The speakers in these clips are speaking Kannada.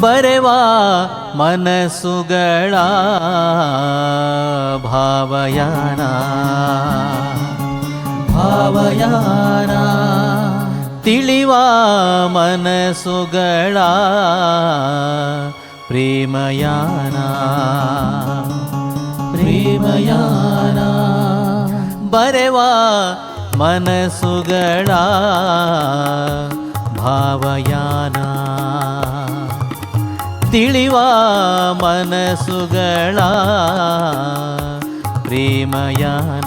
ಬರೆವಾ ಮನಸ್ಸುಗಳ ಭಾವಯಾನ ಭಾವಯಾನ ತಿಳಿವ ಮನಸ್ಸುಗಳ ಪ್ರೇಮಯಾನ ಪ್ರೇಮಯಾನ ಬರೆವಾ ಮನಸ್ಸುಗಳ ಭಾವಯಾನ ತಿಳಿವ ಮನಸ್ಸುಗಳ ಪ್ರೇಮಯಾನ.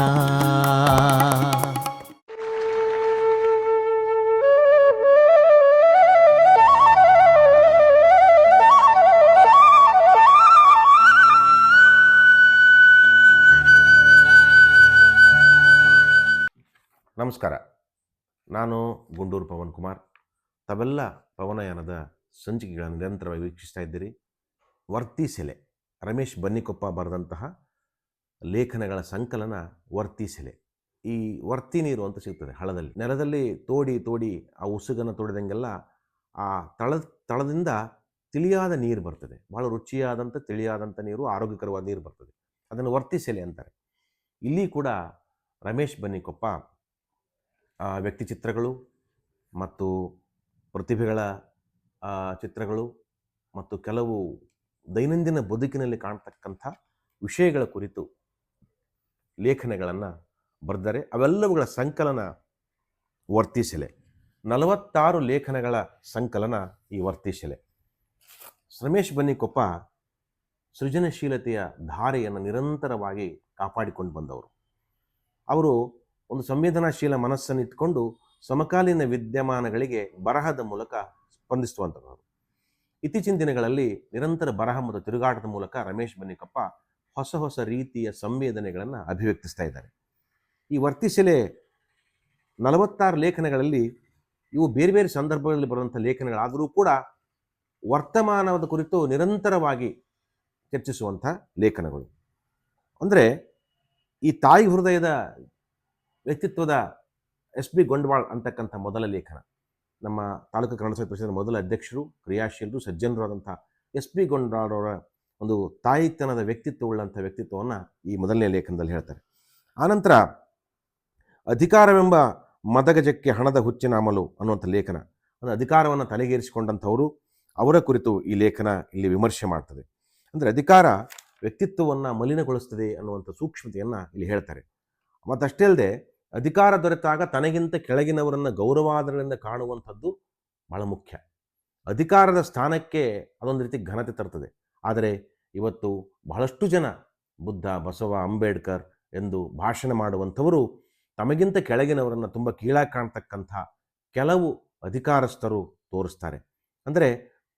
ನಮಸ್ಕಾರ. ನಾನು ಗುಂಡೂರು ಪವನ್ ಕುಮಾರ್. ತಾವೆಲ್ಲ ಪವನಯಾನದ ಸಂಚಿಕೆಗಳನ್ನು ನಿರಂತರವಾಗಿ ವೀಕ್ಷಿಸ್ತಾ ಇದ್ದೀರಿ. ವರ್ತಿ ಸೆಲೆ, ರಮೇಶ್ ಬನ್ನಿಕೊಪ್ಪ ಬರೆದಂತಹ ಲೇಖನಗಳ ಸಂಕಲನ ವರ್ತಿ ಸೆಲೆ. ಈ ವರ್ತಿ ನೀರು ಅಂತ ಸಿಗ್ತದೆ ಹಳದಲ್ಲಿ. ನೆಲದಲ್ಲಿ ತೋಡಿ ತೋಡಿ ಆ ಉಸುಗನ್ನು ತೊಡೆದಂಗೆಲ್ಲ ಆ ತಳ, ತಳದಿಂದ ತಿಳಿಯಾದ ನೀರು ಬರ್ತದೆ. ಭಾಳ ರುಚಿಯಾದಂಥ, ತಿಳಿಯಾದಂಥ ನೀರು, ಆರೋಗ್ಯಕರವಾದ ನೀರು ಬರ್ತದೆ. ಅದನ್ನು ವರ್ತಿ ಸೆಲೆ ಅಂತಾರೆ. ಇಲ್ಲಿ ಕೂಡ ರಮೇಶ್ ಬನ್ನಿಕೊಪ್ಪ ವ್ಯಕ್ತಿಚಿತ್ರಗಳು ವ್ಯಕ್ತಿ ಚಿತ್ರಗಳು ಮತ್ತು ಪ್ರತಿಭೆಗಳ ಚಿತ್ರಗಳು ಮತ್ತು ಕೆಲವು ದೈನಂದಿನ ಬದುಕಿನಲ್ಲಿ ಕಾಣ್ತಕ್ಕಂಥ ವಿಷಯಗಳ ಕುರಿತು ಲೇಖನಗಳನ್ನು ಬರೆದರೆ ಅವೆಲ್ಲವುಗಳ ಸಂಕಲನ ವರ್ತಿಸಲೆ. ನಲವತ್ತಾರು ಲೇಖನಗಳ ಸಂಕಲನ ಈ ವರ್ತಿಸಲೆ. ರಮೇಶ್ ಬನ್ನಿಕೊಪ್ಪ ಸೃಜನಶೀಲತೆಯ ಧಾರೆಯನ್ನು ನಿರಂತರವಾಗಿ ಕಾಪಾಡಿಕೊಂಡು ಬಂದವರು. ಅವರು ಒಂದು ಸಂವೇದನಾಶೀಲ ಮನಸ್ಸನ್ನು ಇಟ್ಕೊಂಡು ಸಮಕಾಲೀನ ವಿದ್ಯಮಾನಗಳಿಗೆ ಬರಹದ ಮೂಲಕ ಸ್ಪಂದಿಸುವಂಥವರು ಇತ್ತೀಚಿನ ದಿನಗಳಲ್ಲಿ ನಿರಂತರ ಬರಹ ಮತ್ತು ತಿರುಗಾಟದ ಮೂಲಕ ರಮೇಶ್ ಬನ್ನಿಕಪ್ಪ ಹೊಸ ಹೊಸ ರೀತಿಯ ಸಂವೇದನೆಗಳನ್ನು ಅಭಿವ್ಯಕ್ತಿಸ್ತಾ ಇದ್ದಾರೆ. ಈ ವರ್ತಿಸೆಲೆ ನಲವತ್ತಾರು ಲೇಖನಗಳಲ್ಲಿ ಇವು ಬೇರೆ ಬೇರೆ ಸಂದರ್ಭಗಳಲ್ಲಿ ಬರುವಂಥ ಲೇಖನಗಳಾದರೂ ಕೂಡ ವರ್ತಮಾನದ ಕುರಿತು ನಿರಂತರವಾಗಿ ಚರ್ಚಿಸುವಂಥ ಲೇಖನಗಳು. ಅಂದರೆ ಈ ತಾಯಿ ಹೃದಯದ ವ್ಯಕ್ತಿತ್ವದ ಎಸ್ ಬಿ ಗೊಂಡವಾಳ್ ಅಂತಕ್ಕಂಥ ಮೊದಲ ಲೇಖನ. ನಮ್ಮ ತಾಲೂಕು ಕನ್ನಡ ಸಾಹಿತ್ಯ ಪರಿಷತ್ತಿನ ಮೊದಲ ಅಧ್ಯಕ್ಷರು, ಕ್ರಿಯಾಶೀಲರು ಸಜ್ಜನರು ಆದಂಥ ಎಸ್ ಪಿ ಗೊಂಡ್ರಾಡವರ ಅವರ ಒಂದು ತಾಯಿತನದ ವ್ಯಕ್ತಿತ್ವವುಳ್ಳಂಥ ವ್ಯಕ್ತಿತ್ವವನ್ನು ಈ ಮೊದಲನೇ ಲೇಖನದಲ್ಲಿ ಹೇಳ್ತಾರೆ. ಆನಂತರ, ಅಧಿಕಾರವೆಂಬ ಮದಗಜಕ್ಕೆ ಹಣದ ಹುಚ್ಚಿನ ಅಮಲು ಅನ್ನುವಂಥ ಲೇಖನ ಅಂದರೆ ಅಧಿಕಾರವನ್ನು ತಲೆಗೇರಿಸಿಕೊಂಡಂಥವರು, ಅವರ ಕುರಿತು ಈ ಲೇಖನ ಇಲ್ಲಿ ವಿಮರ್ಶೆ ಮಾಡ್ತದೆ. ಅಂದರೆ ಅಧಿಕಾರ ವ್ಯಕ್ತಿತ್ವವನ್ನು ಮಲಿನಗೊಳಿಸ್ತದೆ ಅನ್ನುವಂಥ ಸೂಕ್ಷ್ಮತೆಯನ್ನು ಇಲ್ಲಿ ಹೇಳ್ತಾರೆ. ಮತ್ತಷ್ಟೇ ಅಲ್ಲದೆ ಅಧಿಕಾರ ದೊರೆತಾಗ ತನಗಿಂತ ಕೆಳಗಿನವರನ್ನು ಗೌರವಾದರಿಂದ ಕಾಣುವಂಥದ್ದು ಬಹಳ ಮುಖ್ಯ. ಅಧಿಕಾರದ ಸ್ಥಾನಕ್ಕೆ ಅದೊಂದು ರೀತಿ ಘನತೆ ತರ್ತದೆ. ಆದರೆ ಇವತ್ತು ಬಹಳಷ್ಟು ಜನ ಬುದ್ಧ, ಬಸವ, ಅಂಬೇಡ್ಕರ್ ಎಂದು ಭಾಷಣ ಮಾಡುವಂಥವರು ತಮಗಿಂತ ಕೆಳಗಿನವರನ್ನು ತುಂಬ ಕೀಳಾಗಿ ಕಾಣ್ತಕ್ಕಂಥ ಕೆಲವು ಅಧಿಕಾರಸ್ಥರು ತೋರಿಸ್ತಾರೆ. ಅಂದರೆ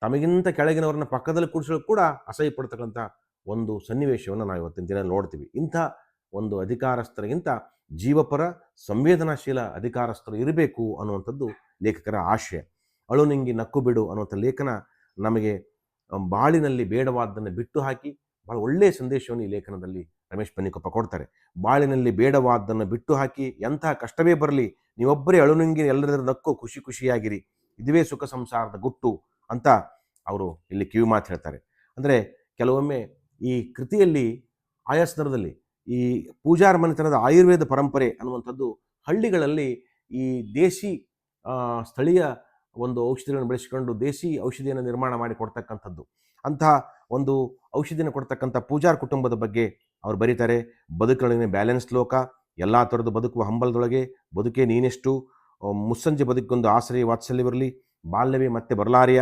ತಮಗಿಂತ ಕೆಳಗಿನವರನ್ನ ಪಕ್ಕದಲ್ಲಿ ಕೂಡಿಸಲು ಕೂಡ ಅಸಹ್ಯ ಪಡ್ತಕ್ಕಂಥ ಒಂದು ಸನ್ನಿವೇಶವನ್ನು ನಾವು ಇವತ್ತಿನ ದಿನ ನೋಡ್ತೀವಿ. ಇಂಥ ಒಂದು ಅಧಿಕಾರಸ್ಥರಿಗಿಂತ ಜೀವಪರ ಸಂವೇದನಾಶೀಲ ಅಧಿಕಾರಸ್ಥರು ಇರಬೇಕು ಅನ್ನುವಂಥದ್ದು ಲೇಖಕರ ಆಶಯ. ಅಳುನಿಂಗಿ ನಕ್ಕು ಬಿಡು ಅನ್ನುವಂಥ ಲೇಖನ ನಮಗೆ ಬಾಳಿನಲ್ಲಿ ಬೇಡವಾದ್ದನ್ನು ಬಿಟ್ಟು ಹಾಕಿ ಬಹಳ ಒಳ್ಳೆಯ ಸಂದೇಶವನ್ನು ಈ ಲೇಖನದಲ್ಲಿ ರಮೇಶ್ ಪನ್ನಿಕೊಪ್ಪ ಕೊಡ್ತಾರೆ. ಬಾಳಿನಲ್ಲಿ ಬೇಡವಾದ್ದನ್ನು ಬಿಟ್ಟು ಹಾಕಿ ಎಂತಹ ಕಷ್ಟವೇ ಬರಲಿ, ನೀವೊಬ್ಬರೇ ಅಳುನುಂಗಿ ಎಲ್ಲರ ನಕ್ಕು ಖುಷಿ ಖುಷಿಯಾಗಿರಿ, ಇದುವೇ ಸುಖ ಸಂಸಾರದ ಗುಟ್ಟು ಅಂತ ಅವರು ಇಲ್ಲಿ ಕಿವಿ ಮಾತು ಹೇಳ್ತಾರೆ. ಅಂದರೆ ಕೆಲವೊಮ್ಮೆ ಈ ಕೃತಿಯಲ್ಲಿ ಆಯಾ ಸಂದರ್ಭದಲ್ಲಿ ಈ ಪೂಜಾರ ಮನೆತನದ ಆಯುರ್ವೇದ ಪರಂಪರೆ ಅನ್ನುವಂಥದ್ದು ಹಳ್ಳಿಗಳಲ್ಲಿ ಈ ದೇಸಿ ಸ್ಥಳೀಯ ಒಂದು ಔಷಧಿಗಳನ್ನು ಬೆಳೆಸಿಕೊಂಡು ದೇಸಿ ಔಷಧಿಯನ್ನು ನಿರ್ಮಾಣ ಮಾಡಿ ಕೊಡ್ತಕ್ಕಂಥದ್ದು. ಅಂತಹ ಒಂದು ಔಷಧಿಯನ್ನು ಕೊಡ್ತಕ್ಕಂಥ ಪೂಜಾರ್ ಕುಟುಂಬದ ಬಗ್ಗೆ ಅವ್ರು ಬರೀತಾರೆ. ಬದುಕುಗಳಿನ ಬ್ಯಾಲೆನ್ಸ್ ಲೋಕ, ಎಲ್ಲ ಥರದ ಬದುಕುವ ಹಂಬಲದೊಳಗೆ ಬದುಕೆ ನೀನೆಷ್ಟು. ಮುಸ್ಸಂಜೆ ಬದುಕೊಂದು ಆಶ್ರಯ ವಾತ್ಸಲ್ಯವಿರಲಿ, ಬಾಲ್ಯವೇ ಮತ್ತೆ ಬರಲಾರಿಯ.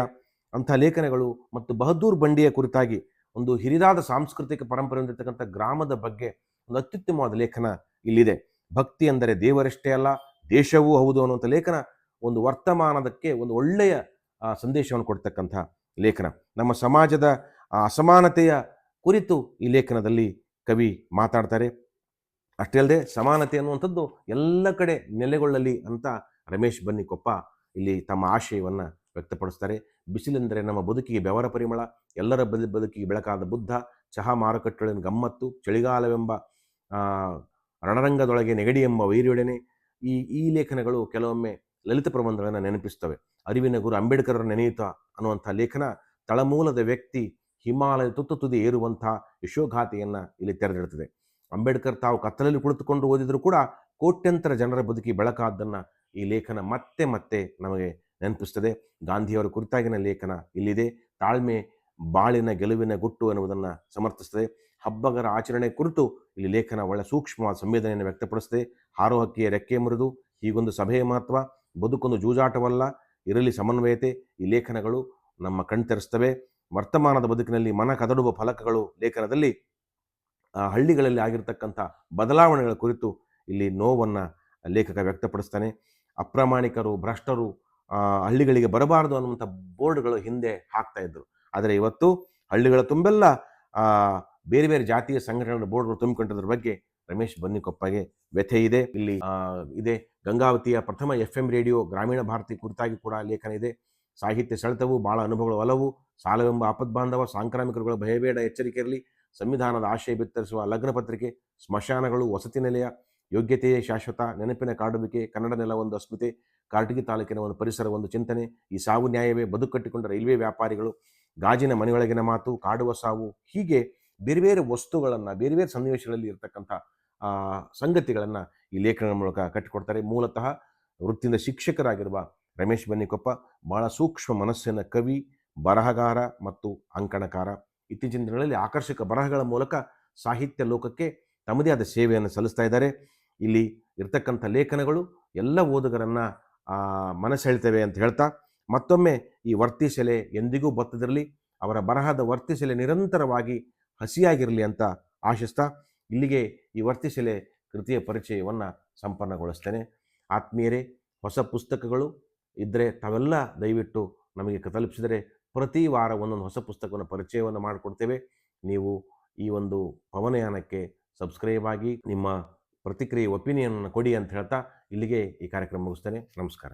ಅಂಥ ಲೇಖನಗಳು ಮತ್ತು ಬಹದ್ದೂರ್ ಬಂಡಿಯ ಕುರಿತಾಗಿ ಒಂದು ಹಿರಿದಾದ ಸಾಂಸ್ಕೃತಿಕ ಪರಂಪರೆ ಹೊಂದಿರತಕ್ಕಂಥ ಗ್ರಾಮದ ಬಗ್ಗೆ ಒಂದು ಅತ್ಯುತ್ತಮವಾದ ಲೇಖನ ಇಲ್ಲಿದೆ. ಭಕ್ತಿ ಅಂದರೆ ದೇವರಷ್ಟೇ ಅಲ್ಲ, ದೇಶವೂ ಹೌದು ಅನ್ನುವಂಥ ಲೇಖನ ಒಂದು ವರ್ತಮಾನದಕ್ಕೆ ಒಂದು ಒಳ್ಳೆಯ ಸಂದೇಶವನ್ನು ಕೊಡ್ತಕ್ಕಂಥ ಲೇಖನ. ನಮ್ಮ ಸಮಾಜದ ಅಸಮಾನತೆಯ ಕುರಿತು ಈ ಲೇಖನದಲ್ಲಿ ಕವಿ ಮಾತಾಡ್ತಾರೆ. ಅಷ್ಟೇ ಅಲ್ಲದೆ ಸಮಾನತೆ ಅನ್ನುವಂಥದ್ದು ಎಲ್ಲ ಕಡೆ ನೆಲೆಗೊಳ್ಳಲಿ ಅಂತ ರಮೇಶ್ ಬನ್ನಿಕೊಪ್ಪ ಇಲ್ಲಿ ತಮ್ಮ ಆಶಯವನ್ನು ವ್ಯಕ್ತಪಡಿಸ್ತಾರೆ. ಬಿಸಿಲೆಂದರೆ ನಮ್ಮ ಬದುಕಿಗೆ ಬೆವರ ಪರಿಮಳ, ಎಲ್ಲರ ಬದು ಬದುಕಿಗೆ ಬೆಳಕಾದ ಬುದ್ಧ, ಚಹಾ ಮಾರುಕಟ್ಟೆಗಳಿನ ಗಮ್ಮತ್ತು, ಚಳಿಗಾಲವೆಂಬ ರಣರಂಗದೊಳಗೆ ನೆಗಡಿ ಎಂಬ ವೈರ್ಯೊಡನೆ ಈ ಈ ಲೇಖನಗಳು ಕೆಲವೊಮ್ಮೆ ಲಲಿತ ಪ್ರಬಂಧಗಳನ್ನು ನೆನಪಿಸ್ತವೆ. ಅರಿವಿನ ಗುರು ಅಂಬೇಡ್ಕರ್ ನೆನೆಯುತ್ತಾ ಅನ್ನುವಂಥ ಲೇಖನ ತಳಮೂಲದ ವ್ಯಕ್ತಿ ಹಿಮಾಲಯ ತುತ್ತು ತುದಿ ಏರುವಂತಹ ಯಶೋಘಾತೆಯನ್ನು ಇಲ್ಲಿ ತೆರೆದಿಡುತ್ತದೆ ಅಂಬೇಡ್ಕರ್ ತಾವು ಕತ್ತಲಲ್ಲಿ ಕುಳಿತುಕೊಂಡು ಓದಿದರೂ ಕೂಡ ಕೋಟ್ಯಂತರ ಜನರ ಬದುಕಿ ಬೆಳಕಾದ್ದನ್ನು ಈ ಲೇಖನ ಮತ್ತೆ ಮತ್ತೆ ನಮಗೆ ನೆನಪಿಸ್ತದೆ. ಗಾಂಧಿಯವರ ಕುರಿತಾಗಿನ ಲೇಖನ ಇಲ್ಲಿದೆ. ತಾಳ್ಮೆ, ಬಾಳಿನ ಗೆಲುವಿನ ಗುಟ್ಟು ಎನ್ನುವುದನ್ನು ಸಮರ್ಥಿಸ್ತದೆ. ಹಬ್ಬಗಳ ಆಚರಣೆ ಕುರಿತು ಇಲ್ಲಿ ಲೇಖನ ಒಳ್ಳೆ ಸೂಕ್ಷ್ಮವಾದ ಸಂವೇದನೆಯನ್ನು ವ್ಯಕ್ತಪಡಿಸಿದೆ. ಹಾರೋ ಹಕ್ಕಿಯ ರೆಕ್ಕೆ ಮುರಿದು ಹೀಗೊಂದು ಸಭೆಯ ಮಹತ್ವ, ಬದುಕೊಂದು ಜೂಜಾಟವಲ್ಲ, ಇರಲಿ ಸಮನ್ವಯತೆ, ಈ ಲೇಖನಗಳು ನಮ್ಮ ಕಣ್ತರಿಸ್ತವೆ ವರ್ತಮಾನದ ಬದುಕಿನಲ್ಲಿ ಮನ ಕದಡುವ ಫಲಕಗಳು ಲೇಖನದಲ್ಲಿ ಹಳ್ಳಿಗಳಲ್ಲಿ ಆಗಿರತಕ್ಕಂಥ ಬದಲಾವಣೆಗಳ ಕುರಿತು ಇಲ್ಲಿ ನೋವನ್ನು ಲೇಖಕ ವ್ಯಕ್ತಪಡಿಸ್ತಾನೆ. ಅಪ್ರಾಮಾಣಿಕರು, ಭ್ರಷ್ಟರು ಹಳ್ಳಿಗಳಿಗೆ ಬರಬಾರದು ಅನ್ನುವಂಥ ಬೋರ್ಡ್ಗಳು ಹಿಂದೆ ಹಾಕ್ತಾ ಇದ್ರು ಆದರೆ ಇವತ್ತು ಹಳ್ಳಿಗಳ ತುಂಬೆಲ್ಲ ಬೇರೆ ಬೇರೆ ಜಾತಿಯ ಸಂಘಟನೆಗಳ ಬೋರ್ಡ್ಗಳು ತುಂಬಿಕೊಂಡಿದ್ರ ಬಗ್ಗೆ ರಮೇಶ್ ಬನ್ನಿಕೊಪ್ಪಗೆ ವ್ಯಥೆ ಇದೆ. ಇಲ್ಲಿ ಇದೆ. ಗಂಗಾವತಿಯ ಪ್ರಥಮ ಎಫ್ ಎಂ ರೇಡಿಯೋ ಗ್ರಾಮೀಣ ಭಾರತಿ ಕುರಿತಾಗಿ ಕೂಡ ಲೇಖನ ಇದೆ. ಸಾಹಿತ್ಯ ಸೆಳೆತವು ಬಹಳ ಅನುಭವಗಳು ಒಲವು ಸಾಲವೆಂಬ ಆಪದ್ಬಾಂಧವ, ಸಾಂಕ್ರಾಮಿಕರುಗಳ ಭಯಬೇಡ ಎಚ್ಚರಿಕೆ ಇರಲಿ. ಸಂವಿಧಾನದ ಆಶಯ ಬಿತ್ತರಿಸುವ ಲಗ್ನ ಪತ್ರಿಕೆ, ಸ್ಮಶಾನಗಳು ವಸತಿ ನೆಲೆಯ, ಯೋಗ್ಯತೆಯೇ ಶಾಶ್ವತ, ನೆನಪಿನ ಕಾಡುವಿಕೆ ಕನ್ನಡ ನೆಲ ಒಂದು ಅಸ್ಮಿತೆ, ಕಾರಟಗಿ ತಾಲೂಕಿನ ಒಂದು ಪರಿಸರ ಒಂದು ಚಿಂತನೆ, ಈ ಸಾವು ನ್ಯಾಯವೇ ಬದುಕಟ್ಟಿಕೊಂಡ ರೈಲ್ವೆ ವ್ಯಾಪಾರಿಗಳು, ಗಾಜಿನ ಮನೆಯೊಳಗಿನ ಮಾತು, ಕಾಡುವ ಸಾವು, ಹೀಗೆ ಬೇರೆ ಬೇರೆ ವಸ್ತುಗಳನ್ನು, ಬೇರೆ ಬೇರೆ ಸನ್ನಿವೇಶಗಳಲ್ಲಿ ಇರತಕ್ಕಂಥ ಸಂಗತಿಗಳನ್ನು ಈ ಲೇಖನಗಳ ಮೂಲಕ ಕಟ್ಟಿಕೊಡ್ತಾರೆ. ಮೂಲತಃ ವೃತ್ತಿಯಿಂದ ಶಿಕ್ಷಕರಾಗಿರುವ ರಮೇಶ್ ಬನ್ನಿಕೊಪ್ಪ, ಬಹಳ ಸೂಕ್ಷ್ಮ ಮನಸ್ಸಿನ ಕವಿ, ಬರಹಗಾರ ಮತ್ತು ಅಂಕಣಕಾರ. ಇತ್ತೀಚಿನ ದಿನಗಳಲ್ಲಿ ಆಕರ್ಷಕ ಬರಹಗಳ ಮೂಲಕ ಸಾಹಿತ್ಯ ಲೋಕಕ್ಕೆ ತಮ್ಮದೇ ಆದ ಸೇವೆಯನ್ನು ಸಲ್ಲಿಸ್ತಾ ಇದ್ದಾರೆ. ಇಲ್ಲಿ ಇರ್ತಕ್ಕಂಥ ಲೇಖನಗಳು ಎಲ್ಲ ಓದುಗರನ್ನು ಮನಸೆಳ್ತವೆ ಅಂತ ಹೇಳ್ತಾ, ಮತ್ತೊಮ್ಮೆ ಈ ವರ್ತಿಸೆಲೆ ಎಂದಿಗೂ ಬತ್ತದಿರಲಿ. ಅವರ ಬರಹದ ವರ್ತಿಸೆಲೆ ನಿರಂತರವಾಗಿ ಹಸಿಯಾಗಿರಲಿ ಅಂತ ಆಶಿಸ್ತಾ ಇಲ್ಲಿಗೆ ಈ ವರ್ತಿಸಲೆ ಕೃತಿಯ ಪರಿಚಯವನ್ನು ಸಂಪನ್ನಗೊಳಿಸ್ತೇನೆ. ಆತ್ಮೀಯರೇ, ಹೊಸ ಪುಸ್ತಕಗಳು ಇದ್ದರೆ ತಾವೆಲ್ಲ ದಯವಿಟ್ಟು ನಮಗೆ ತಲುಪಿಸಿದರೆ ಪ್ರತಿ ವಾರ ಒಂದೊಂದು ಹೊಸ ಪುಸ್ತಕವನ್ನು ಪರಿಚಯವನ್ನು ಮಾಡಿಕೊಡ್ತೇವೆ. ನೀವು ಈ ಒಂದು ಪವನಯಾನಕ್ಕೆ ಸಬ್ಸ್ಕ್ರೈಬ್ ಆಗಿ ನಿಮ್ಮ ಪ್ರತಿಕ್ರಿಯೆ ಒಪಿನಿಯನ್ ಕೊಡಿ ಅಂತ ಹೇಳ್ತಾ ಇಲ್ಲಿಗೆ ಈ ಕಾರ್ಯಕ್ರಮ ಮುಗಿಸ್ತೇನೆ. ನಮಸ್ಕಾರ.